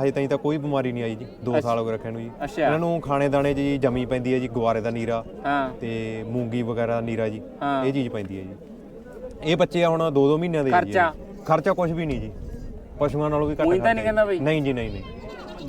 ਅਜੇ ਤਾਈਂ ਤਾਂ ਕੋਈ ਬਿਮਾਰੀ ਨਹੀਂ ਆਈ ਜੀ 2 ਸਾਲ ਹੋ ਗਏ ਰੱਖਿਆ ਨੂੰ ਜੀ। ਅੱਛਾ। ਇਹਨਾਂ ਨੂੰ ਖਾਣੇ ਦਾਣੇ 'ਚ ਜੀ ਜਮੀ ਪੈਂਦੀ ਹੈ ਜੀ ਗੁਆਰੇ ਦਾ ਨੀਰਾ ਹਾਂ। ਤੇ ਮੂੰਗੀ ਵਗੈਰਾ ਦਾ ਨੀਰਾ ਜੀ ਹਾਂ। ਇਹ ਚੀਜ਼ ਪੈਂਦੀ ਹੈ ਜੀ। ਇਹ ਬੱਚੇ ਆ ਹੁਣ 2-2 ਮਹੀਨਿਆਂ ਦੇ ਜੀ। ਖਰਚਾ? ਖਰਚਾ ਕੁਝ ਵੀ ਨਹੀਂ ਜੀ। ਪਸ਼ੂਆਂ ਨਾਲੋਂ ਵੀ ਘੱਟ ਉਹੀ ਤਾਂ ਖਰਚਾ ਨਹੀਂ ਕਹਿੰਦਾ ਬਈ। ਨਹੀਂ ਜੀ ਨਹੀਂ ਨਹੀਂ।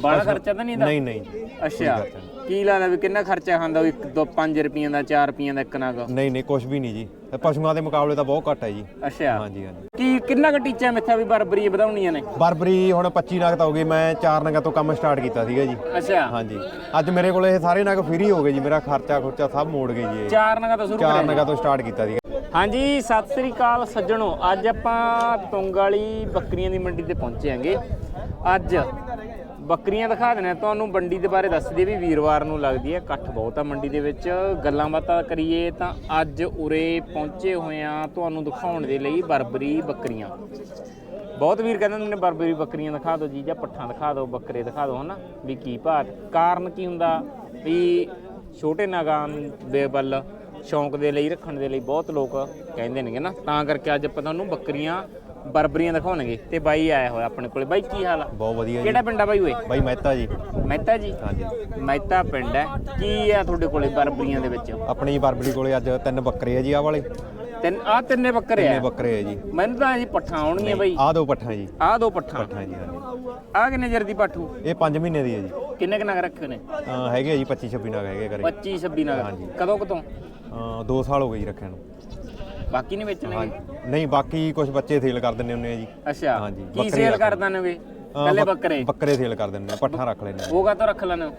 ਬਾਹਲਾ ਖਰਚਾ ਤਾਂ ਨਹੀਂ ਦਾ ਨਹੀਂ ਨਹੀਂ। ਅੱਛਾ। ਕੀ ਲੱਗਦਾ ਵੀ ਕਿੰਨਾ ਖਰਚਾ ਖਾਂਦਾ ਉਹ 1 2 5 ਰੁਪਈਆਂ ਦਾ 4 ਰੁਪਈਆਂ ਦਾ ਇੱਕ ਨਾਗ? ਨਹੀਂ ਨਹੀਂ ਕੁਝ ਵੀ ਨਹੀਂ ਜੀ। ਇਹ ਪਸ਼ੂਆਂ ਦੇ ਮੁਕਾਬਲੇ ਤਾਂ ਬਹੁਤ ਘੱਟ ਹੈ ਜੀ। ਅੱਛਾ। ਹਾਂਜੀ ਹਾਂਜੀ। ਕੀ ਕਿੰਨਾ ਕੁ ਟੀਚਾ ਮਿੱਥਾ ਵੀ ਬਰਬਰੀ ਵਧਾਉਣੀਆਂ ਨੇ? ਬਰਬਰੀ ਹੁਣ 25 ਨਗ ਤਾਂ ਹੋ ਗਏ ਮੈਂ 4 ਨਗਾਂ ਤੋਂ ਕੰਮ ਸਟਾਰਟ ਕੀਤਾ ਸੀਗਾ ਜੀ। ਅੱਛਾ। ਹਾਂਜੀ। ਅੱਜ ਮੇਰੇ ਕੋਲ ਇਹ ਸਾਰੇ ਨਗ ਫ੍ਰੀ ਹੋ ਗਏ ਜੀ ਮੇਰਾ ਖਰਚਾ ਖੁਰਚਾ ਸਭ ਮੋੜ ਗਏ ਜੀ ਇਹ। ਚਾਰ ਨਗਾ ਤਾਂ ਸ਼ੁਰੂ ਕਰਿਆ। ਨਗਾਂ ਤੋਂ ਸਟਾਰਟ ਕੀਤਾ ਸੀਗਾ। ਹਾਂਜੀ ਸਤਿ ਸ੍ਰੀ ਅਕਾਲ ਸੱਜਣੋ। ਅੱਜ ਆਪਾਂ ਤੁੰਗ ਵਾਲੀ ਬੱਕਰੀਆਂ ਦੀ ਮੰਡੀ ਤੇ ਪਹੁੰਚੇ ਆਂਗੇ ਅੱਜ ਬੱਕਰੀਆਂ ਦਿਖਾ ਦਿੰਦੇ ਤੁਹਾਨੂੰ ਮੰਡੀ ਦੇ ਬਾਰੇ ਦੱਸ ਦਈਏ ਵੀ ਵੀਰਵਾਰ ਨੂੰ ਲੱਗਦੀ ਹੈ, ਇਕੱਠ ਬਹੁਤ ਆ ਮੰਡੀ ਦੇ ਵਿੱਚ। ਗੱਲਾਂ ਬਾਤਾਂ ਕਰੀਏ ਤਾਂ ਅੱਜ ਉਰੇ ਪਹੁੰਚੇ ਹੋਏ ਆ ਤੁਹਾਨੂੰ ਦਿਖਾਉਣ ਦੇ ਲਈ ਬਰਬਰੀ ਬੱਕਰੀਆਂ। ਬਹੁਤ ਵੀਰ ਕਹਿੰਦੇ ਹੁੰਦੇ ਨੇ ਬਰਬਰੀ ਬੱਕਰੀਆਂ ਦਿਖਾ ਦਿਓ, ਜੀ ਜਾਂ ਪੱਠਾਂ ਦਿਖਾ ਦਿਓ, ਬੱਕਰੇ ਦਿਖਾ ਦਿਓ, ਹਨਾ? ਵੀ ਕੀ ਭਾਤ ਕਾਰਨ ਕੀ ਹੁੰਦਾ? ਵੀ ਛੋਟੇ ਨਾਗਾਂ ਦੇ ਵੱਲ ਸ਼ੌਂਕ ਦੇ ਲਈ, ਰੱਖਣ ਦੇ ਲਈ ਬਹੁਤ ਲੋਕ ਕਹਿੰਦੇ ਨੇਗੇ ਨਾ। ਤਾਂ ਕਰਕੇ ਅੱਜ ਆਪਾਂ ਤੁਹਾਨੂੰ ਬੱਕਰੀਆਂ ਬਰਬਰੀਆਂ ਦਿਖਾਉਣਗੇ ਤੇ ਬਾਈ ਆਇਆ ਹੋਇਆ ਆਪਣੇ ਕੋਲੇ। ਬਾਈ ਕੀ ਹਾਲ ਆ? ਬਹੁਤ ਵਧੀਆ ਜੀ। ਕਿਹੜਾ ਪਿੰਡ ਆ ਬਾਈ ਓਏ? ਬਾਈ ਮਹਿਤਾ ਜੀ। ਮਹਿਤਾ ਜੀ? ਹਾਂਜੀ। ਮਹਿਤਾ ਪਿੰਡ ਹੈ। ਕੀ ਆ ਤੁਹਾਡੇ ਕੋਲੇ ਬਰਬਰੀਆਂ ਦੇ ਵਿੱਚ? ਆਪਣੀ ਬਰਬਰੀ ਕੋਲੇ ਅੱਜ ਤਿੰਨ ਬੱਕਰੇ ਆ ਜੀ ਆਹ ਵਾਲੇ। ਤਿੰਨ ਆ ਤਿੰਨੇ ਬੱਕਰੇ ਤਿੰਨੇ ਆ ਬੱਕਰੇ ਆ ਜੀ। ਮੈਨੂੰ ਤਾਂ ਜੀ ਪੱਠਾਂ ਆਉਣਗੀਆਂ ਬਾਈ। ਆਹ ਦੋ ਪੱਠਾਂ ਜੀ। ਆਹ ਦੋ ਪੱਠਾਂ। ਪੱਠਾਂ ਜੀ ਹਾਂਜੀ। ਆ ਕਿੰਨੇ ਚਿਰ ਦੀ ਪੱਠੂ? ਇਹ 5 ਮਹੀਨੇ ਦੀ ਹੈ ਜੀ। ਕਿੰਨੇ ਕੁ ਨਗ ਰੱਖੇ ਨੇ? ਹੈਗੇ ਆ ਜੀ 25 26 ਨਗ ਹੈਗੇ ਘਰੇ। 25 26 ਨਗ। ਹਾਂਜੀ। ਕਦੋਂ ਕਦੋਂ ਅਹ ਦੋ ਸਾਲ ਹੋ ਗਏ ਜੀ ਰੱਖਿਆ ਨੂੰ। ਬਾਕੀ ਨਹੀਂ ਵੇਚਣੇ ਹਾਂਜੀ। ਨਹੀਂ ਬਾਕੀ ਕੁਝ ਬੱਚੇ ਸੇਲ ਕਰ ਦਿੰਨੇ ਹੁੰਨੇ ਆ ਜੀ। ਅੱਛਾ ਹਾਂਜੀ, ਕੀ ਬੱਕਰੇ ਸੇਲ ਰੱਖ ਕਰ ਅਹ ਕੱਲੇ ਬੱਕ- ਬੱਕਰੇ। ਬੱਕਰੇ ਸੇਲ ਕਰ ਦਿੰਨੇ ਆ ਪੱਠਾਂ ਰੱਖ ਲੈਣੇ ਉਹ ਕਾ ਤੋਂ ਰੱਖ ਲੈਣੇ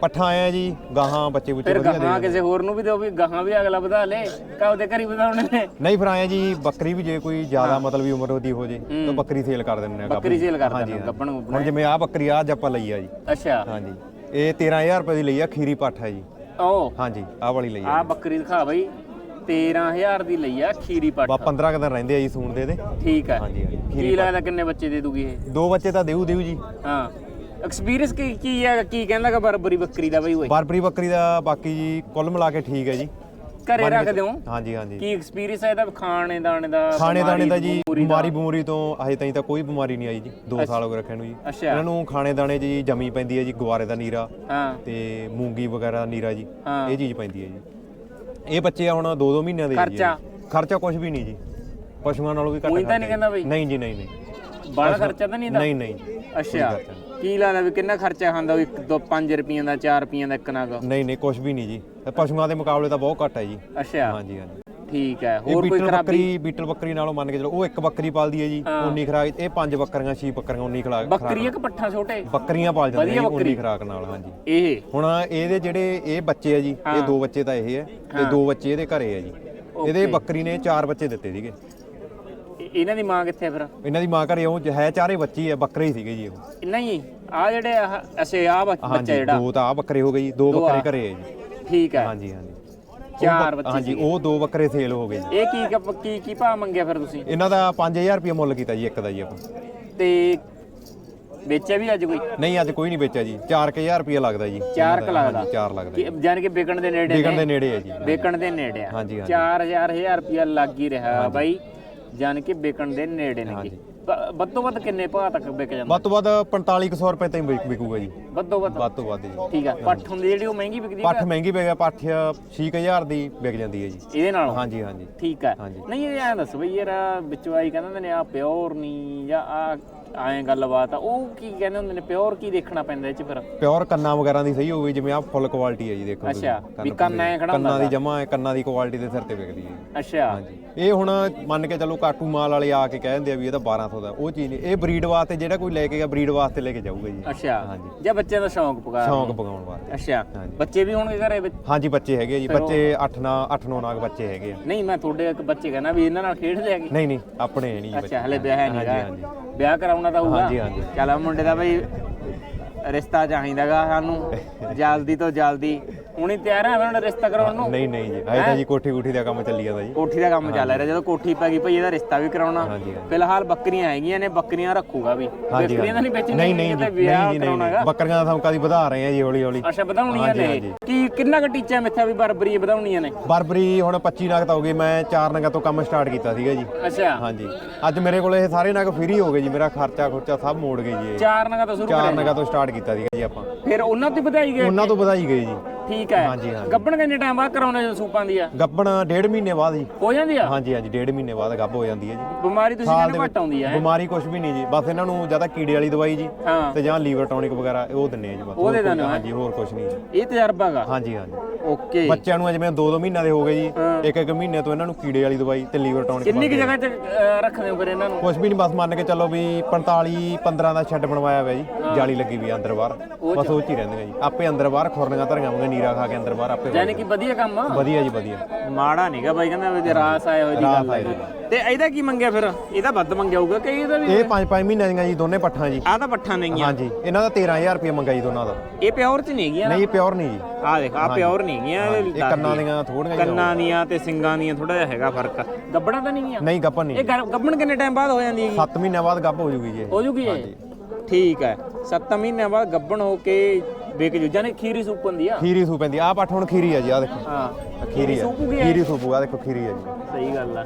ਪੱਠਾਂ ਆਇਆ ਜੀ ਗਾਹਾਂ ਬੱਚੇ ਬੁੱਚੇ ਫਿਰ ਵਧੀਆ ਗਾਹਾਂ ਦੇ ਕਿਸੇ ਹੋਰ ਨੂੰ ਵੀ ਦਿਓ ਵੀ ਗਾਹਾਂ ਵੀ ਅਗਲਾ ਵਧਾ ਲੇ ਕਾ ਉਹਦੇ ਘਰੀ ਵਧਾਉਣੇ ਨੇ। ਨਹੀਂ ਫਿਰ ਆਇਆ ਜੀ ਬੱਕਰੀ ਵੀ ਜੇ ਕੋਈ ਜ਼ਿਆਦਾ ਮਤਲਬ ਵੀ ਉਮਰ ਉਹਦੀ ਹੋ ਜੇ ਤਾਂ ਬੱਕਰੀ ਸੇਲ ਕਰ ਦਿੰਨੇ ਆ ਬੱਕਰੀ ਸੇਲ ਕਰ ਦਿੰਦੇ। ਗੱਬਣ ਗੁੱਬਣ ਹੁਣ ਜਿਵੇਂ ਆਹ ਬੱਕਰੀ ਆ ਅੱਜ ਆਪਾਂ ਲਈ ਆ ਜੀ। ਅੱਛਾ। ਹਾਂਜੀ। ਇਹ 13000 ਰੁਪਏ ਦੀ ਲਈ ਆ ਖੀਰੀ ਪੱਠ ਹੈ ਜੀ। ਉਹ ਹਾਂਜੀ ਆਹ ਵਾਲੀ ਲਈ ਆ। ਆ ਬੱਕਰੀ ਦਿਖਾ ਬਈ। 13000 ਦੀ ਲਈ ਆ ਖੀਰੀ ਬਾ ਪੱਠ 15 ਕੁ ਦਿਨ ਰਹਿੰਦੇ ਆ ਜੀ ਸੂਣ ਦੇ ਦੇ। ਠੀਕ ਹੈ ਹਾਂਜੀ ਹਾਂਜੀ। ਕੀ ਖੀਰੀ ਲੱਗਦਾ ਕਿੰਨੇ ਬੱਚੇ ਦੇ ਦੂਗੀ ਇਹ? ਦੋ ਬੱਚੇ ਤਾਂ ਦੇਊ ਦੇਊ ਜੀ। ਹਾਂ। ਐਕਸਪੀਰੀਅੰਸ ਕੀ ਕੀ ਹੈ ਕੀ ਕਹਿੰਦਾਗਾ ਬਰਬਰੀ ਬੱਕਰੀ ਦਾ ਬਈ ਓਏ? ਬਰਬਰੀ ਬੱਕਰੀ ਦਾ ਬਾਕੀ ਜੀ ਕੁੱਲ ਮਿਲਾ ਕੇ ਠੀਕ ਹੈ ਜੀ। ਘਰੇ ਰੱਖ ਦਿਓ ਹਾਂਜੀ ਹਾਂਜੀ। ਕੀ ਐਕਸਪੀਰੀਅੰਸ ਹੈ ਇਹਦਾ ਖਾਣੇ ਦਾਣੇ ਦਾ ਖਾਣੇ ਦਾਣੇ ਦਾ ਜੀ ਬਮੂਰੀ? ਬਿਮਾਰੀ ਤੋਂ ਅਜੇ ਤਾਈਂ ਤਾਂ ਕੋਈ ਬਿਮਾਰੀ ਨਹੀਂ ਆਈ ਜੀ 2 ਸਾਲ ਹੋ ਗਏ ਰੱਖਿਆ ਨੂੰ ਜੀ। ਅੱਛਾ। ਇਹਨਾਂ ਨੂੰ ਖਾਣੇ ਦਾਣੇ 'ਚ ਜੀ ਜਮੀ ਪੈਂਦੀ ਹੈ ਜੀ ਗੁਆਰੇ ਦਾ ਨੀਰਾ ਹਾਂ। ਤੇ ਮੂੰਗੀ ਵਗੈਰਾ ਦਾ ਨੀਰਾ ਜੀ ਹਾਂ। ਇਹ ਚੀਜ਼ ਪੈਂਦੀ ਹੈ ਜੀ। ਇਹ ਬੱਚੇ ਹੁਣ 2-2 ਮਹੀਨਿਆਂ ਦੇ ਜੀ। ਖਰਚਾ? ਖਰਚਾ ਕੁਝ ਵੀ ਨਹੀਂ ਜੀ। ਪਸ਼ੂਆਂ ਨਾਲੋਂ ਵੀ ਘੱਟ ਤਾਂ ਖਰਚਾ ਨਹੀਂ ਕਹਿੰਦਾ ਬਈ। ਨਹੀਂ ਜੀ ਨਹੀਂ ਨਹੀਂ। ਬਾਹਲਾ ਖਰਚਾ ਤਾਂ ਨਹੀਂ ਇਹਦਾ ਨਹੀਂ ਨਹੀਂ। ਅੱਛਾ। ਕੀ ਲੱਗਦਾ ਵੀ ਕਿੰਨਾ ਖਰਚਾ ਖਾਂਦਾ ਉਹ 1 2 5 ਰੁਪਈਆਂ ਦਾ 4 ਰੁਪਈਆਂ ਦਾ ਇੱਕ ਨਾਗ ਨਹੀਂ ਨਹੀਂ ਕੁਝ ਵੀ ਨਹੀਂ ਜੀ। ਪਸ਼ੂਆਂ ਦੇ ਮੁਕਾਬਲੇ ਤਾਂ ਬਹੁਤ ਘੱਟ ਹੈ ਜੀ। ਅੱਛਾ। ਹਾਂਜੀ ਹਾਂਜੀ। ਠੀਕ ਹੈ ਇਹ ਹੋਰ ਕੋਈ ਬੀਟਲ ਖਰਾਬੀ? ਬੱਕਰੀ ਬੀਟਲ ਬੱਕਰੀ ਨਾਲੋਂ ਮੰਨ ਕੇ ਚਲੋ ਉਹ ਇੱਕ ਬੱਕਰੀ ਪਾਲਦੀ ਹੈ ਜੀ ਉਨੀ ਖਰਾਕ ਇਹ ਪੰਜ ਬੱਕਰੀਆਂ ਛੇ ਬੱਕਰੀਆਂ ਉਨੀ ਖਰਾਕ ਬੱਕਰੀਆਂ ਕਿ ਪੱਠਾ ਛੋਟੇ? ਬੱਕਰੀਆਂ ਪਾਲ ਜਾਂਦੀਆਂ ਵਧੀਆ ਜੀ ਉਨੀ ਖਰਾਕ ਨਾਲ ਹਾਂਜੀ। ਇਹ? ਹੁਣ ਇਹਦੇ ਜਿਹੜੇ ਇਹ ਬੱਚੇ ਆ ਜੀ ਇਹ ਦੋ ਬੱਚੇ ਤਾਂ ਇਹ ਹੈ ਤੇ ਦੋ ਬੱਚੇ ਇਹਦੇ ਘਰੇ ਆ ਜੀ। ਇਹਦੇ ਬੱਕਰੀ ਨੇ ਚਾਰ ਬੱਚੇ ਦਿੱਤੇ ਸੀਗੇ। ਇਹ- ਇਹਨਾਂ ਦੀ ਮਾਂ ਕਿੱਥੇ ਫਿਰ? ਇਹਨਾਂ ਦੀ ਮਾਂ ਘਰੇ ਉਹ ਜ- ਹੈ ਚਾਰੇ ਬੱਚੇ ਹੀ ਆ ਬੱਕਰੇ ਹੀ ਸੀਗੇ ਜੀ ਉਹ। ਨਹੀਂ ਆ ਜਿਹੜੇ ਅਸੇ ਆ ਬੱਚਾ ਹਾਂਜੀ ਜਿਹੜਾ? ਦੋ ਤਾਂ ਆ ਬੱਕਰੇ ਹੋ ਗਏ ਜੀ ਦੋ ਬੱਕਰੇ ਘਰੇ ਆ ਜੀ। ਠੀਕ ਹੈ। ਹਾਂਜੀ ਹਾਂਜੀ। ਚਾਰ ਬੱਚੇ ਹਾਂਜੀ ਉਹ ਦੋ ਬੱਕਰੇ ਸੇਲ ਹੋ ਗਏ ਜੀ। ਇਹ ਕੀ ਕ- ਕੀ ਕੀ ਭਾਅ ਮੰਗਿਆ ਫਿਰ ਤੁਸੀਂ? ਇਹਨਾਂ ਦਾ 5000 ਰੁਪਏ ਮੁੱਲ ਕੀਤਾ ਜੀ ਇੱਕ ਦਾ ਜੀ ਆਪਾਂ। ਤੇ ਵੇਚਿਆ ਵੀ ਅੱਜ ਕੋਈ? ਨਹੀਂ ਅੱਜ ਕੋਈ ਨਹੀਂ ਵੇਚਿਆ ਜੀ। 4000 ਰੁਪਏ ਲੱਗਦਾ ਜੀ। ਚਾਰ ਕ ਲੱਗਦਾ? ਹਾਂਜੀ 4 ਲੱਗਦਾ ਜੀ। ਜਾਨ ਕੇ ਵਿਕਣ ਦੇ ਨੇੜੇ ਵਿਕਣ ਦੇ ਨੇੜੇ ਹੈ ਜੀ। ਵਿਕਣ ਦੇ ਨੇੜੇ ਆ। ਹਾਂਜੀ, ਹਾਂਜੀ। 4000 1000 ਰੁਪਿਆ ਲੱਗ ਹੀ ਰਿਹਾ ਬਾਈ। ਜਾਨ ਕੇ ਵਿਕਣ ਦੇ ਨੇੜੇ ਨੇ ਵੱਧੋ ਵੱਧ ਕਿੰਨੇ ਭਾਅ ਤੱਕ ਵਿਕ ਜਾਂਦਾ? ਵੱਧ ਤੋਂ ਵੱਧ 4500 ਰੁਪਏ ਤਾਈਂ ਵਿਕ- ਵਿਕੂਗਾ ਜੀ। ਵੱਧੋ ਵੱਧ? ਵੱਧ ਤੋਂ ਵੱਧ ਜੀ। ਠੀਕ ਆ। ਪੱਠ ਹੁੰਦੀ ਜਿਹੜੀ ਉਹ ਮਹਿੰਗੀ ਵਿਕਦੀ ਪੱਠ ਮਹਿੰਗੀ ਵਿਕਿਆ ਪੱਠ 6000 ਦੀ ਵਿਕ ਜਾਂਦੀ ਹੈ ਜੀ। ਇਹਦੇ ਨਾਲ? ਹਾਂਜੀ ਹਾਂਜੀ। ਠੀਕ ਹੈ ਹਾਂਜੀ। ਨਹੀਂ ਇਹ ਐਂ ਦੱਸ ਬਈ ਯਾਰ ਆਹ ਵਿੱਚੋਂ ਆਈ ਕਹਿੰਦੇ ਨੇ ਆ ਪਿਓਰ ਨਹੀਂ ਜਾਂ ਆ ਐਂ ਗੱਲਬਾਤ ਆ। ਉਹ ਕੀ ਕਹਿੰਦੇ ਹੁੰਦੇ ਨੇ ਪਿਓਰ ਕੀ ਦੇਖਣਾ ਪੈਂਦਾ ਇਹ ਚ ਫਿਰ? ਪਿਓਰ ਕੰਨਾਂ ਵਗੈਰਾ ਦੀ ਸਹੀ ਹੋਵੇ ਜਿਵੇਂ ਆ ਫੁੱਲ ਕੁਆਲਿਟੀ ਹੈ ਜੀ ਦੇਖੋ ਤੁਸੀਂ। ਅੱਛਾ ਵੀ ਕੰਨ ਐਂ ਖੜਾ ਕੰਨਾਂ ਹੁੰਦਾ ਦੀ ਜਮਾ ਹੈ ਕੰਨਾਂ ਦੀ ਕੁਆਲਿਟੀ ਦੇ ਸਿਰ ਤੇ ਵਿਕਦੀ ਹੈ। ਅੱਛਾ। ਹਾਂਜੀ। ਇਹ ਹੁਣ ਮੰਨ ਕੇ ਚੱਲੋ ਕਾਟੂ ਮਾਲ ਵਾਲੇ ਆ ਕੇ ਕਹਿ ਦਿੰਦੇ ਆ ਵੀ ਇਹਦਾ 1200 ਦਾ ਉਹ ਚੀਜ਼ ਨਹੀਂ ਇਹ ਬਰੀਡ ਵਾਸਤੇ ਜਿਹੜਾ ਕੋਈ ਲੈ ਕੇ ਗਿਆ ਬਰੀਡ ਵਾਸਤੇ ਲੈ ਕੇ ਜਾਊਗਾ ਜੀ। ਅੱਛਾ। ਹਾਂਜੀ। ਜਾਂ ਬੱਚਿਆਂ ਦਾ ਸ਼ੌਂਕ ਪਕਾ ਸ਼ੌਂਕ ਪਗਾਉਣ ਵਾਸਤੇ। ਅੱਛਾ। ਹਾਂਜੀ। ਬੱਚੇ ਵੀ ਹੋਣਗੇ ਘਰੇ ਵਿੱਚ? ਹਾਂਜੀ ਬੱਚੇ ਹੈਗੇ ਆ ਜੀ। ਬੱਚੇ 8 ਨਾ 8 9 ਨਾਗ ਬੱਚੇ ਹੈਗੇ ਆ। ਨਹੀਂ ਮੈਂ ਤੁਹਾਡੇ ਇੱਕ ਬੱਚੇ ਕਹਿੰਦਾ ਵੀ ਇਹਨਾਂ ਨਾਲ ਖੇਡ ਲਿਆਗੇ ਨਹੀਂ ਨਹੀਂ ਆਪਣੇ ਹੈ ਨਹੀਂ ਜੀ ਬੱਚੇ। ਅੱਛਾ ਹਲੇ ਵਿਆਹ ਹੈ ਨਹੀਂਗਾ ਹਾਂਜੀ, ਵਿਆਹ ਕਰਾਉਣਾ ਤਾਂ ਹੋਊਗਾ ਹਾਂਜੀ, ਹਾਂਜੀ। ਚੱਲ ਆਹ ਮੁੰਡੇ ਦਾ ਬਈ ਰਿਸ਼ਤਾ ਚਾਹੀਦਾਗਾ ਸਾਨੂੰ ਜਲਦੀ ਤੋਂ ਜਲਦੀ ਹੁਣੇ ਤਿਆਰ ਆ ਉਹਨਾਂ ਦਾ ਰਿਸ਼ਤਾ ਕਰਾਉਣ ਨੂੰ? ਨਹੀਂ ਨਹੀਂ ਜੀ ਤਾਂ ਜੀ ਕੋਠੀ ਕੋਠੀ ਦਾ ਕੰਮ ਚੱਲੀ ਜਾਂਦਾ ਜੀ। ਕੋਠੀ ਦਾ ਕੰਮ ਚੱਲ ਰਿਹਾ ਜਦੋਂ ਕੋਠੀ ਪੈ ਗਈ ਭਈ ਇਹਦਾ ਰਿਸ਼ਤਾ ਵੀ ਕਰਾਉਣਾ। ਫਿਲਹਾਲ ਬੱਕਰੀਆਂ ਹੈਗੀਆਂ ਨੇ ਬੱਕਰੀਆਂ ਰੱਖੂਗਾ ਵੀ। ਬੱਕਰੀਆਂ ਤਾਂ ਨਹੀਂ ਵੇਚਣੀਆਂ ਨਹੀਂ ਨਹੀਂ ਨਹੀਂ ਨਹੀਂ। ਬੱਕਰੀਆਂ ਦਾ ਸਮਕਾ ਦੀ ਵਧਾ ਰਹੇ ਆ ਜੀ ਹੌਲੀ ਹੌਲੀ ਅੱਛਾ ਵਧਾਉਣੀਆਂ ਨੇ। ਕੀ ਕਿੰਨਾ ਕੁ ਟੀਚਾ ਮਿੱਥਾ ਵੀ ਬਰਬਰੀ ਵਧਾਉਣੀਆਂ ਨੇ? ਬਰਬਰੀ ਹੁਣ 25 ਨਗ ਤਾਂ ਹੋ ਗਈ ਮੈਂ 4 ਨਗਾਂ ਤੋਂ ਕੰਮ ਸਟਾਰਟ ਕੀਤਾ ਸੀਗਾ ਜੀ। ਅੱਛਾ। ਹਾਂਜੀ। ਅੱਜ ਮੇਰੇ ਕੋਲ ਇਹ ਸਾਰੇ ਨਗ ਫ੍ਰੀ ਹੋ ਗਏ ਜੀ ਮੇਰਾ ਖਰਚਾ ਖੁਰਚਾ ਸਭ ਮੋੜ ਗਏ ਜੀ ਇਹ। ਚਾਰ ਨਗਾ ਤੋਂ ਸ਼ੁਰੂ 4 ਕਰਿਆ। ਨਗਾਂ ਤੋਂ ਸਟਾਰਟ ਕੀਤਾ ਸੀਗਾ ਜੀ ਆਪਾਂ। ਫਿਰ ਉਹਨਾਂ ਤੋਂ ਵਧਾਈ ਗਏ? ਉਹਨਾਂ ਤੋਂ ਵਧਾਈ ਗਏ ਜੀ। ਠੀਕ ਹੈ। ਹਾਂਜੀ, ਹਾਂਜੀ। ਗੱਬਣ ਕਿੰਨੇ ਟਾਈਮ ਬਾਅਦ ਕਰਾਉਣੇ ਜਦੋਂ ਸੂਪਾਂ ਦੀ ਆ? ਗੱਬਣ ਡੇਢ ਮਹੀਨੇ ਬਾਅਦ ਜੀ। ਹੋ ਜਾਂਦੀ ਆ? ਹਾਂਜੀ ਹਾਂਜੀ ਡੇਢ ਮਹੀਨੇ ਬਾਅਦ ਗੱਬ ਹੋ ਜਾਂਦੀ ਹੈ ਜੀ। ਬਿਮਾਰੀ ਤੁਸੀਂ ਕਹਿੰਦੇ ਘੱਟ ਆਉਂਦੀ ਹੈ? ਬਿਮਾਰੀ ਕੁਝ ਵੀ ਨਹੀਂ ਜੀ। ਬਸ ਇਹਨਾਂ ਨੂੰ ਜ਼ਿਆਦਾ ਕੀੜੇ ਵਾਲੀ ਦਵਾਈ ਜੀ ਹਾਂ। ਤੇ ਜਾਂ ਲੀਵਰ ਟੌਨਿਕ ਵਗੈਰਾ ਉਹ ਦਿੰਨੇ ਆ ਜੀ ਬਸ। ਉਹ ਦੇ ਦਿੰਦੇ ਹੋ, ਹੈਂ? ਹਾਂਜੀ ਹੋਰ ਕੁਝ ਨਹੀਂ ਜੀ। ਇਹ ਤਜਰਬਾ ਹੈਗਾ। ਹਾਂਜੀ ਹਾਂਜੀ। ਓਕੇ। ਬੱਚਿਆਂ ਨੂੰ ਜਿਵੇਂ 2-2 ਮਹੀਨਿਆਂ ਦੇ ਹੋ ਗਏ ਜੀ। ਹਾਂ। ਇੱਕ ਇੱਕ ਮਹੀਨੇ ਤੋਂ ਇਹਨਾਂ ਨੂੰ ਕੀੜੇ ਵਾਲੀ ਦਵਾਈ ਤੇ ਲੀਵਰ ਟੌਨਿਕ ਕਿੰਨੀ ਕੁ ਜਗ੍ਹਾ 'ਚ ਅਹ, ਰੱਖਦੇ ਹੋ ਫਿਰ ਇਹਨਾਂ ਨੂੰ? ਕੁਝ ਵੀ ਨਹੀਂ ਬਸ ਮੰਨ ਕੇ ਚੱਲੋ ਵੀ 45 15 ਦਾ ਸ਼ੈੱਡ ਬਣਵਾਇਆ ਹੋਇਆ ਜੀ ਜਾਲੀ ਲੱਗੀ ਵੀ ਅੰਦਰ ਬਾਹਰ। ਬਸ ਉਹ ਚ ਹੀ ਰਹਿੰਦੇ ਜੀ। ਆਪੇ ਅੰਦਰ ਬਾਹਰ ਖੁਰਨੀਆਂ ਧਰੀਆਂ ਵਾਂਗੇ ਨੀਰਾ ਖਾ ਕੇ ਅੰਦਰ ਬਾਹਰ ਆਪੇ ਯਾਨੀ ਕਿ ਵਧੀਆ ਕੰਮ ਆ? ਵਧੀਆ ਜੀ ਵਧੀਆ। ਮਾੜਾ ਨਹੀਂਗਾ ਬਾਈ ਕਹਿੰਦਾ ਵੀ ਜੇ ਰਾਸ ਆਏ ਹੋਏ ਦੀ ਰਾਸ ਗੱਲ ਆਏ ਹੈ ਤੇ ਇਹਦਾ ਕੀ ਮੰਗਿਆ ਫਿਰ? ਇਹਦਾ ਵੱਧ ਮੰਗਿਆ ਹੋਊਗਾ ਕਿ ਇਹਦਾ ਵੀ ਇਹ 5-5 ਮਹੀਨਿਆਂ ਦੀਆਂ ਜੀ ਦੋਨੇ ਪੱਠਾਂ ਜੀ। ਆਹ ਤਾਂ ਪੱਠਾ ਨਹੀਂ ਆ ਹਾਂਜੀ ਇਹਨਾਂ ਦਾ 13000 ਰੁਪਏ ਮੰਗਾ ਜੀ ਦੋਨਾਂ ਦਾ। ਇਹ ਪਿਓਰ ਚ ਨਹੀਂ ਹੈਗੀਆਂ ਨਹੀਂ ਪਿਓਰ ਨਹੀਂ ਜੀ। ਆ ਦੇਖ ਆ ਪਿਓਰ ਨਹੀਂ ਹੈਗੀਆਂ ਇਹ ਇਹ ਕੰਨਾਂ ਦੀਆਂ ਥੋੜੀਆਂ ਕੰਨਾਂ ਦੀਆਂ ਤੇ ਸਿੰਗਾਂ ਦੀਆਂ ਥੋੜਾ ਜਿਹਾ ਹੈਗਾ ਫ਼ਰਕ। ਗੱਬਣਾ ਤਾਂ ਨਹੀਂ ਆ ਨਹੀਂ ਗੱਪਨ ਨਹੀਂ। ਇਹ ਗ- ਗੱਬਣ ਕਿੰਨੇ ਟਾਈਮ ਬਾਅਦ ਹੋ ਜਾਂਦੀ ਹੈਗੀ? 7 ਮਹੀਨਿਆਂ ਬਾਅਦ ਗੱਪ ਹੋ ਜੂਗੀ ਜੀ ਇਹ। ਹੋ ਜੂਗੀ ਇਹ? ਠੀਕ ਹੈ। 7 ਮਹੀਨਿਆਂ ਬਾਅਦ ਗੱਬਣ ਹੋ ਕੇ ਵੇਚ ਜੂ ਜਾਨੇ ਖੀਰੀ ਸੂਪ ਹੁੰਦੀ ਆ। ਖੀਰੀ ਸੂਪ ਪੈਂਦੀ ਆ। ਪੱਠ ਹੁਣ ਖੀਰੀ ਆ ਜੀ ਆ ਦੇਖੋ। ਹਾਂ। ਖੀਰੀ ਆ। ਸੂਪ? ਖੀਰੀ ਸੂਪ ਆ ਦੇਖੋ ਖੀਰੀ ਆ ਜੀ। ਸਹੀ ਗੱਲ ਆ।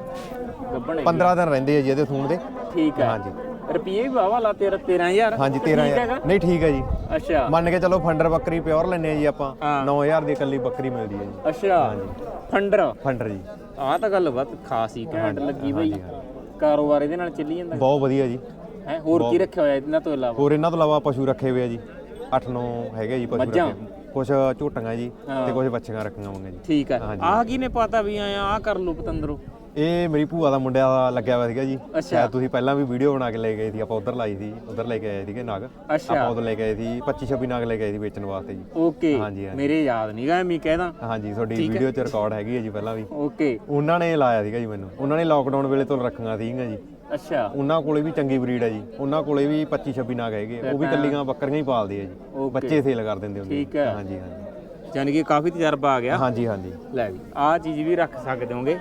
ਗੱਬਣ 15 ਦਿਨ ਰਹਿੰਦੇ ਆ ਜੀ ਇਹਦੇ ਸੂਣ ਦੇ। ਠੀਕ ਹੈ ਹਾਂਜੀ। ਰੁਪਏ ਵੀ ਵਾਵਾ ਲਾ ਤੇਰਾ 13000 ਹਾਂਜੀ ਠੀਕ 13000 ਹੈਗਾ। ਨਹੀਂ ਠੀਕ ਹੈ ਜੀ। ਅੱਛਾ। ਮੰਨ ਕੇ ਚਲੋ ਫੰਡਰ ਬੱਕਰੀ ਪਿਓਰ ਲੈਨੇ ਆ ਜੀ ਆਪਾਂ। ਹਾਂ। 9000 ਦੀ ਇਕੱਲੀ ਬੱਕਰੀ ਮਿਲਦੀ ਹੈ ਜੀ। ਅੱਛਾ। ਫੰਡਰ। ਫੰਡਰ ਜੀ। ਆਹ ਤਾਂ ਗੱਲ ਬਹੁਤ ਖਾਸ ਹੀ ਘੈਂਟ ਲੱਗੀ ਬਈ। ਕਾਰੋਬਾਰ ਇਹਦੇ ਨਾਲ ਚੱਲੀ ਜਾਂਦਾ। ਬਹੁਤ ਵਧੀਆ ਜੀ। ਹੈ ਹੋਰ ਕੀ ਰੱਖਿਆ ਹੋਇਆ ਇਹਨਾਂ ਤੋਂ ਇਲਾਵਾ? ਹੋਰ ਇਹਨਾਂ ਤੋਂ ਇਲਾਵਾ ਪਸ਼ੂ ਰੱਖੇ ਹੋਏ ਆ ਜੀ। 8-9 ਹੈਗੇ ਜੀ ਪਸ਼ੂ ਮੱਝਾਂ? ਰੱਖੇ ਕੁਝ ਝੋਟੀਆਂ ਜੀ ਤੇ ਕੁਝ ਬੱਚੀਆਂ ਰੱਖੀਆਂ ਹੋਈਆਂ ਜੀ। ਠੀਕ ਹੈ ਆਹ ਕੀ ਨੇ ਪਤਾ ਵੀ ਆਇਆ ਆਹ ਕਰ ਲੂ ਪਤੰਦਰੋ। ਇਹ ਮੇਰੀ ਭੂਆ ਦਾ ਮੁੰਡਿਆ ਦਾ ਲੱਗਿਆ ਹੋਇਆ ਸੀਗਾ ਜੀ। ਅੱਛਾ। ਸ਼ਾਇਦ ਤੁਸੀਂ ਪਹਿਲਾਂ ਵੀ ਵੀਡੀਓ ਬਣਾ ਕੇ ਲੈ ਗਏ ਸੀ ਆਪਾਂ ਉਧਰ ਲਾਈ ਸੀ ਉਧਰ ਲੈ ਕੇ ਆਏ ਸੀਗੇ ਨਾਗ। ਅੱਛਾ। ਆਪਾਂ ਉਧਰ ਲੈ ਕੇ ਆਏ ਸੀ 25 26 ਨਾਗ ਲੈ ਕੇ ਆਏ ਸੀ ਵੇਚਣ ਵਾਸਤੇ ਜੀ। ਓਕੇ। ਹਾਂਜੀ, ਹਾਂਜੀ। ਮੇਰੇ ਯਾਦ ਨਹੀਂਗਾ ਮੈਂ ਕਹਿਦਾ ਹਾਂਜੀ ਤੁਹਾਡੀ ਵੀਡੀਓ 'ਚ ਰਿਕਾਰਡ ਹੈਗੀ ਹੈ ਜੀ ਪਹਿਲਾਂ ਵੀ। ਓਕੇ। ਉਹਨਾਂ ਨੇ ਲਾਇਆ ਸੀਗਾ ਜੀ ਮੈਨੂੰ। ਉਹਨਾਂ ਨੇ ਲੋਕਡਾਊਨ ਵੇਲੇ ਤੋਂ ਰੱਖੀਆਂ ਸੀਗੀਆਂ ਜੀ। ਅੱਛਾ। ਉਹਨਾਂ ਕੋਲੇ ਵੀ ਚੰਗੀ ਬਰੀਡ ਹੈ ਜੀ। ਉਹਨਾਂ ਕੋਲੇ ਵੀ 25 26 ਨਾਗ ਹੈਗੇ ਉਹ ਵੀ ਕੱਲੀਆਂ ਬੱਕਰੀਆਂ ਹੀ ਪਾਲਦੇ ਆ ਜੀ। ਬੱਚੇ ਸੇਲ ਕਰ ਦਿੰਦੇ ਹੁੰਦੇ ਠੀਕ ਹੈ। ਹਾਂਜੀ ਹਾਂਜੀ। ਯਾਨੀ ਕਿ ਕਾਫੀ ਤਜਰਬਾ ਆ ਗਿਆ। ਹਾਂਜੀ ਹਾਂਜੀ। ਲੈ ਵੀ ਆਹ ਚੀਜ਼ ਵੀ ਰੱਖ ਸਕਦੇ ਹੋਗੇ।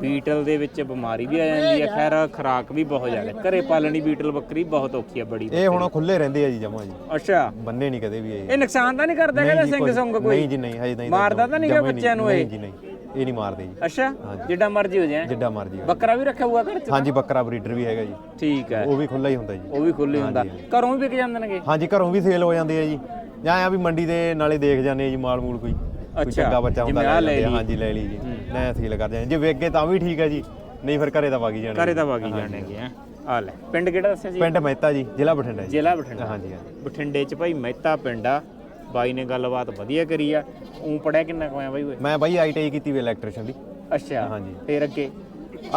ਬੀਟਲ ਦੇ ਵਿੱਚ ਬਿਮਾਰੀ ਵੀ ਆ ਜਾਂਦੀ ਹੈ ਖੈਰ ਖਰਾਕ ਵੀ ਬਹੁਤ ਜ਼ਿਆਦਾ। ਘਰੇ ਪਾਲਣੀ ਬੀਟਲ ਬੱਕਰੀ ਬਹੁਤ ਔਖੀ ਆ ਬੜੀ ਇਹ ਹੁਣ ਖੁੱਲੇ ਰਹਿੰਦੇ ਆ ਜੀ ਜਮਾ ਜੀ। ਅੱਛਾ। ਬੰਨੇ ਨਹੀਂ ਕਦੇ ਵੀ ਇਹ। ਇਹ ਨੁਕਸਾਨ ਤਾਂ ਨਹੀਂ ਕਰਦਾ ਕਹਿੰਦਾ ਸਿੰਘ ਸੰਗ ਕੋਈ? ਨਹੀਂ ਜੀ ਨਹੀਂ ਹਜੇ ਨਹੀਂ ਮਾਰਦਾ ਤਾਂ ਨਹੀਂ ਗਾ ਬੱਚਿਆਂ ਨੂੰ ਇਹ? ਨਹੀਂ ਜੀ ਨਹੀਂ। ਇਹ ਨਹੀਂ ਮਾਰਦੇ ਜੀ। ਅੱਛਾ? ਜਿੱਡਾ ਮਰਜ਼ੀ ਹੋ ਜਾਏ। ਜਿੱਡਾ ਮਰਜ਼ੀ ਬੱਕਰਾ ਵੀ ਰੱਖਿਆ ਹੋਊਗਾ ਘਰ ਚ? ਹਾਂਜੀ ਬੱਕਰਾ ਬਰੀਡਰ ਵੀ ਹੈਗਾ ਜੀ। ਠੀਕ ਹੈ। ਉਹ ਵੀ ਖੁੱਲਾ ਹੀ ਹੁੰਦਾ ਜੀ। ਉਹ ਵੀ ਖੁੱਲੇ ਹੁੰਦਾ। ਘਰੋਂ ਵੀ ਵਿਕ ਜਾਂਦੇ ਨੇਗੇ? ਹਾਂਜੀ ਘਰੋਂ ਵੀ ਸੇਲ ਹੋ ਜਾਂਦੇ ਆ ਜੀ। ਜਾਂ ਆ ਵੀ ਮੰਡੀ ਦੇ ਨਾਲੇ ਦੇਖ ਜਾਂਦੇ ਆ ਜੀ ਮਾਲ ਮੂਲ ਕੋਈ। ਕੋਈ ਚੰਗਾ ਬੱਚਾ ਹੁੰਦਾ ਲੈ ਲਈ। ਹਾਂਜੀ ਲੈ ਲਈ ਜੀ। ਨਾ ਸੇਲ ਕਰ ਜਾਂਦੇ ਜੇ ਵਿਕ ਗਏ ਤਾਂ ਵੀ ਠੀਕ ਹੈ ਜੀ। ਨਹੀਂ ਫਿਰ ਘਰੇ ਤਾਂ ਵਾਗੀ ਜਾਣੇ ਘਰੇ ਤਾਂ ਵਾਗੀ ਜਾਣਗੇ ਆ। ਆ ਲੈ। ਪਿੰਡ ਕਿਹੜਾ ਦੱਸਿਆ ਜੀ? ਪਿੰਡ ਮਹਿਤਾ ਜੀ ਜ਼ਿਲ੍ਹਾ ਬਠਿੰਡਾ ਜ਼ਿਲ੍ਹਾ ਬਠਿੰਡਾ। ਹਾਂਜੀ। ਬਠਿੰਡੇ ਚ ਭਾਈ ਮਹਿਤਾ ਪਿੰਡ ਆ। ਬਾਈ ਨੇ ਗੱਲਬਾਤ ਵਧੀਆ ਕਰੀ ਆ। ਉਂ ਪੜਿਆ ਕਿੰਨਾ ਕੁ ਆਇਆ ਬਾਈ ਓਏ? ਮੈਂ ਬਾਈ ਆਈਟੀਆਈ ਕੀਤੀ ਵੀ ਇਲੈਕਟ੍ਰੀਸ਼ੀਅਨ ਦੀ। ਅੱਛਾ ਹਾਂਜੀ। ਫੇਰ ਅੱਗੇ?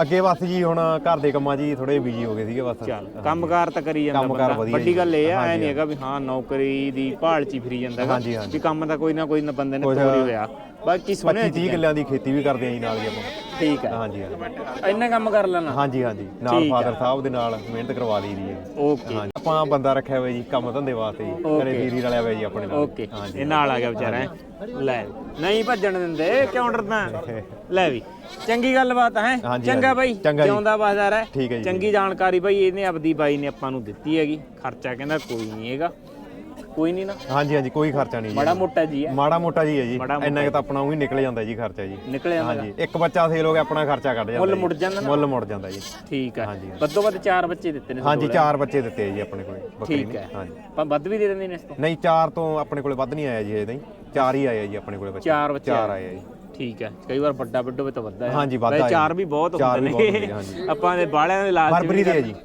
ਅੱਗੇ ਬਸ ਜੀ ਹੁਣ ਘਰ ਦੇ ਕੰਮਾਂ 'ਚ ਜੀ ਥੋੜੇ ਬਿਜ਼ੀ ਹੋ ਗਏ ਸੀਗੇ ਬਸ। ਚੱਲ ਕੰਮਕਾਰ ਤਾਂ ਕਰੀ ਜਾਂਦਾ ਕੰਮਕਾਰ ਬੰਦਾ। ਵਧੀਆ ਵੱਡੀ। ਗੱਲ ਇਹ ਆ ਐ ਨਹੀਂ ਹੈਗਾ ਵੀ ਹਾਂ ਨੌਕਰੀ ਦੀ ਭਾਲ ਚ ਹੀ ਫਿਰੀ ਜਾਂਦਾ ਹੈਗਾ ਹਾਂਜੀ, ਹਾਂਜੀ। ਵੀ ਕੰਮ ਤਾਂ ਕੋਈ ਨਾ ਕੋਈ ਨਾ ਬੰਦੇ ਨੇ ਕੁਛ- ਤੋਰੀ ਹੋਇਆ। ਬਾਕੀ 25 ਸੁਣਿਆ 30 ਕਿੱਲਿਆਂ ਦੀ ਖੇਤੀ ਵੀ ਕਰਦੇ ਆ ਜੀ ਨਾਲ ਜੀ ਆਪਾਂ। ਠੀਕ ਹੈ। ਹਾਂਜੀ ਹਾਂਜੀ। ਇੰਨਾ ਕੰਮ ਕਰ ਲੈਣਾ। ਹਾਂਜੀ ਹਾਂਜੀ। ਨਾਲ ਫਾਦਰ ਸਾਹਿਬ ਦੇ ਨਾਲ ਮਿਹਨਤ ਕਰਵਾ ਲਈ ਦੀ ਹੈ। ਓਕੇ। ਹਾਂਜੀ। ਆਪਾਂ ਬੰਦਾ ਰੱਖਿਆ ਹੋਇਆ ਜੀ ਕੰਮ ਧੰਦੇ ਵਾਸਤੇ ਜੀ। ਘਰੇ ਫੀਰੀ ਰਲਿਆ ਹੋਇਆ ਜੀ ਆਪਣੇ ਨਾਲ। ਓਕੇ। ਇਹ ਨਾਲ ਆ ਗਿਆ ਵਿਚਾਰਾ ਹੈਂ। ਲੈ। ਨਹੀਂ ਭੱਜਣ ਦਿੰਦੇ ਕਿਉਂ ਡਰਦਾ ਲੈ ਵੀ ਚੰਗੀ ਗੱਲਬਾਤ ਹੈ। ਹਾਂਜੀ, ਚੰਗਾ ਹਾਂਜੀ। ਬਾਈ ਚੰਗਾ ਜੀ। ਜਿਉਂਦਾ ਬਾਜ਼ਾਰ ਹੈ। ਠੀਕ ਹੈ ਜੀ ਚੰਗੀ ਜਾਣਕਾਰੀ ਬਾਈ ਇਹਨੇ ਆਪਦੀ ਬਾਈ ਨੇ ਆਪਾਂ ਨੂੰ ਦਿੱਤੀ ਹੈਗੀ। ਖਰਚਾ ਕਹਿੰਦਾ ਕੋਈ ਨਹੀਂ ਹੈਗਾ। ਕੋਈ ਨਹੀਂ ਨਾ। ਹਾਂਜੀ ਹਾਂਜੀ ਕੋਈ ਖਰਚਾ ਨਹੀਂ ਜੀ। ਬੜਾ ਮੋਟਾ ਜੀ ਹੈ। ਮਾੜਾ ਮੋਟਾ ਜੀ ਹੈ ਜੀ। ਮਾੜਾ ਇੰਨਾ ਕੁ ਤਾਂ ਆਪਣਾ ਉਹੀ ਨਿਕਲ ਜਾਂਦਾ ਜੀ ਖਰਚਾ ਜੀ। ਨਿਕਲ ਜਾਂਦਾ। ਹਾਂਜੀ ਇੱਕ ਬੱਚਾ ਸੇਲ ਹੋ ਗਿਆ ਆਪਣਾ ਖਰਚਾ ਕੱਢ ਜਾਂਦਾ ਮੁੱਲ ਜੀ। ਮੁੜ ਜਾਂਦਾ ਨਾ। ਮੁੱਲ ਮੁੜ ਜਾਂਦਾ ਜੀ। ਠੀਕ ਹੈ। ਹਾਂਜੀ। ਵੱਧੋ ਵੱਧ ਚਾਰ ਬੱਚੇ ਦਿੱਤੇ ਨੇ ਹਾਂਜੀ ਚਾਰ ਬੱਚੇ ਦਿੱਤੇ ਆ ਜੀ ਆਪਣੇ ਕੋਲੇ ਬੱਕਰੀ ਠੀਕ ਨੇ। ਹੈ। ਹਾਂਜੀ। ਆਪਾਂ ਵੱਧ ਵੀ ਦੇ ਦਿੰਦੇ ਨੇ ਇਸ ਤੋਂ? ਨਹੀਂ ਚਾਰ ਤੋਂ ਆਪਣੇ ਕੋਲੇ ਵੱਧ ਨਹੀਂ ਆਇਆ ਜੀ ਇਹਦਾ ਹੀ ਚਾਰ ਹੀ ਆਇਆ ਜੀ ਆਪਣੇ ਕੋਲੇ ਬੱਚੇ। ਚਾਰ ਬੱਚੇ ਚਾਰ ਆਏ। ਆ ਜੀ। ਠੀਕ ਹੈ। ਕਈ ਵਾਰ ਵੱਡਾ ਵੱਡੋ ਵੀ ਤਾਂ ਵੱਧਦਾ ਹੈ। ਹਾਂਜੀ, ਵੱਧ ਵੈਸੇ ਆ ਚਾਰ। ਵੀ ਬਹੁਤ ਚਾਰ ਹੁੰਦੇ ਵੀ ਬਹੁਤ ਨੇ ਹੁੰਦੇ, ਹਾਂਜੀ। ਆਪਾਂ ਦੇ ਬਾਲਿਆਂ ਦੇ ਲਾਲਚ ਫਰਵਰੀ ਦੇ ਆ ਜੀ।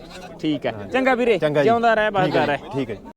ਠੀਕ ਹੈ। ਚੰਗਾ ਵੀਰੇ ਚੰਗਾ ਜੀ। ਜਿਉਂਦਾ ਰਹਿ ਠੀਕ ਹੈ ਬਾਜ਼ਾਰ ਜੀ, ਹੈ ਠੀਕ ਹੈ ਜੀ।